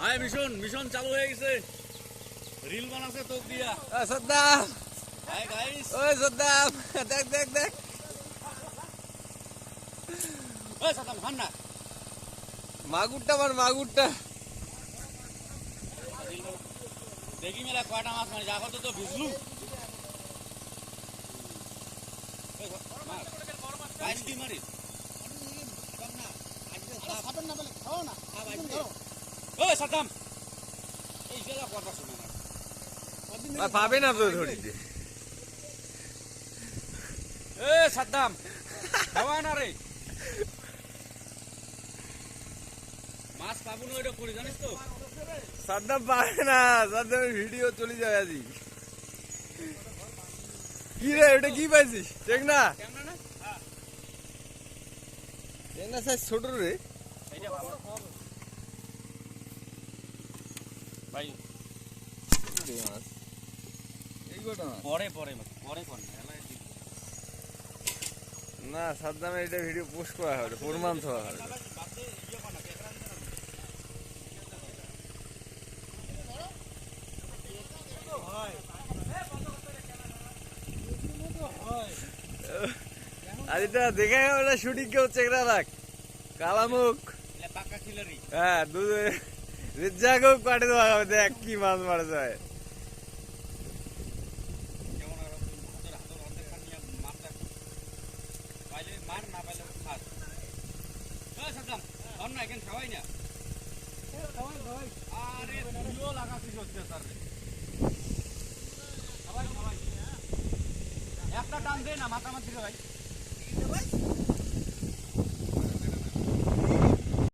ভাই mission mission চালু হয়ে গেছে। রিল বানাচ্ছে তোক দিয়া। সদ্দাম হাই গাইস ওই সদ্দাম দেখ দেখ দেখ। ওই সাতাম খান না মাগুরটা আমার মাগুরটা। দেখি মেলা কয়টা মাছ মানে যা তো তো ভিজলু। ওই মার। বাইশ কি মারিস সাতাম এই জেলা কথা শুনে না পাবে না তো ধরিতে এ সাদ্দাম খাওয়া না রে। মাছ পাবো না ওইটা করি জানিস তো? সাদ্দাম পাবে না সাদ্দামের ভিডিও চলে যাবে আজি। কি রে ওটা কি পাইছিস? দেখ না। না? সাইজ ছোট রে। ভাই। এই পরে পরে পরে। না সাদ্দামের এটা ভিডিও পোস্ট করা হবে প্রমাণ হবে। আর এটা দেখে ওটা শুটিং কেউ চেকরা রাখ কালামুখ। হ্যাঁ দুধে রিজাকেও কাটে দেওয়া হবে দেখ কি মাছ মারা যায়। একটা টান দে না মাথা মাথি ভাই